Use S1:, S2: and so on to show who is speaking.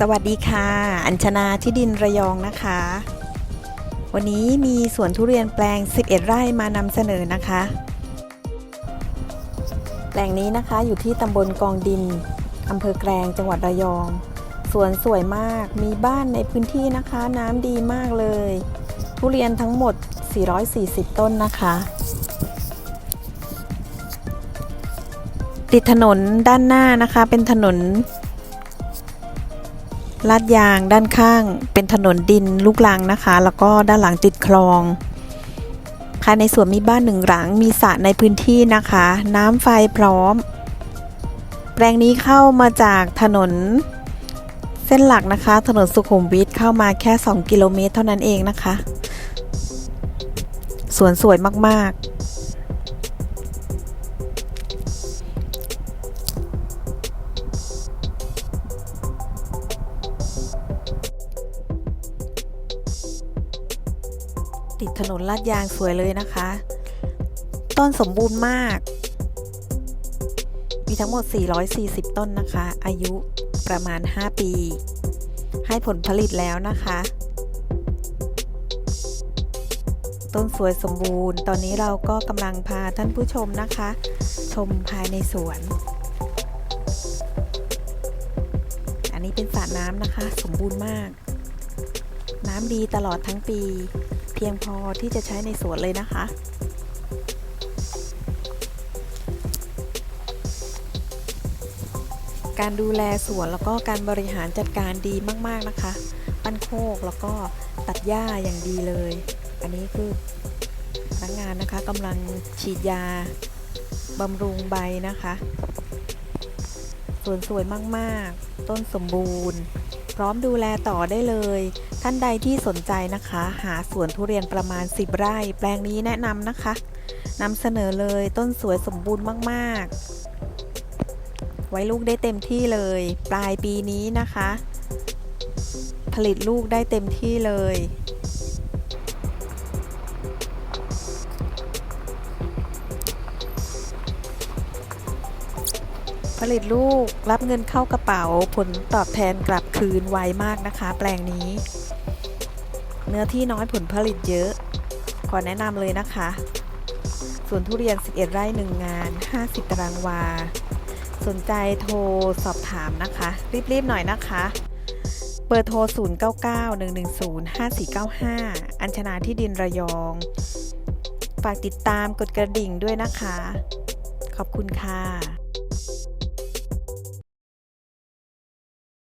S1: สวัสดีค่ะ อัญชนาที่ดินระยองนะคะ วันนี้มีสวนทุเรียนแปลง 11 ไร่มานำเสนอนะคะ แปลงนี้นะคะอยู่ที่ตำบลกองดินอำเภอแกลงจังหวัดระยอง สวนสวยมากมีบ้านในพื้นที่นะคะ น้ำดีมากเลย ทุเรียนทั้งหมด 440 ต้นนะคะ ติดถนนด้านหน้านะคะเป็นถนน ลาดยางด้านข้างเป็นถนนดินลูกลังนะคะ แล้วก็ด้านหลังติดคลอง ภายในสวนมีบ้านหนึ่งหลัง มีสระในพื้นที่นะคะ น้ำไฟพร้อม แปลงนี้เข้ามาจากถนนเส้นหลักนะคะ ถนนสุขุมวิทเข้ามาแค่ 2 กิโลเมตร เท่านั้นเองนะคะ สวนสวยมากๆ ติดถนนลาดยางสวยเลยนะคะ ต้นสมบูรณ์มาก มีทั้งหมด 440 ต้นนะคะ อายุประมาณ 5 ปี ให้ผลผลิตแล้วนะคะ ต้นสวยสมบูรณ์ ตอนนี้เราก็กำลังพาท่านผู้ชมนะคะ ชมภายในสวน อันนี้เป็นสระน้ำนะคะ สมบูรณ์มากน้ำดีตลอดทั้งปี เพียงพอที่จะใช้ในสวนเลยนะคะ การดูแลสวนแล้วก็การบริหารจัดการดีมากๆนะคะ ปั้นโคกแล้วก็ตัดหญ้าอย่างดีเลย อันนี้คือพนักงานนะคะกำลังฉีดยาบำรุงใบนะคะ สวนสวยมาก ๆ ต้นสมบูรณ์ พร้อมดูแลต่อได้เลย ท่านใดที่สนใจนะคะ หาสวนทุเรียนประมาณ 10 ไร่ แปลงนี้แนะนำนะคะนำเสนอเลยต้นสวยสมบูรณ์มากๆ ไว้ลูกได้เต็มที่เลย ปลายปีนี้นะคะ ผลิตลูกได้เต็มที่เลย ผลิตลูกรับเงินเข้ากระเป๋าผลตอบแทนกลับคืนไวมากนะคะ แปลงนี้ เนื้อที่น้อยผลผลิตเยอะ ขอแนะนำเลยนะคะสวนทุเรียน 11 ไร่ 1 งาน 50 ตารางวา สนใจโทรสอบถามนะคะ รีบๆหน่อยนะคะ เบอร์โทร 0991105495 อัญชนาที่ดินระยอง ฝากติดตามกดกระดิ่งด้วยนะคะ ขอบคุณค่ะ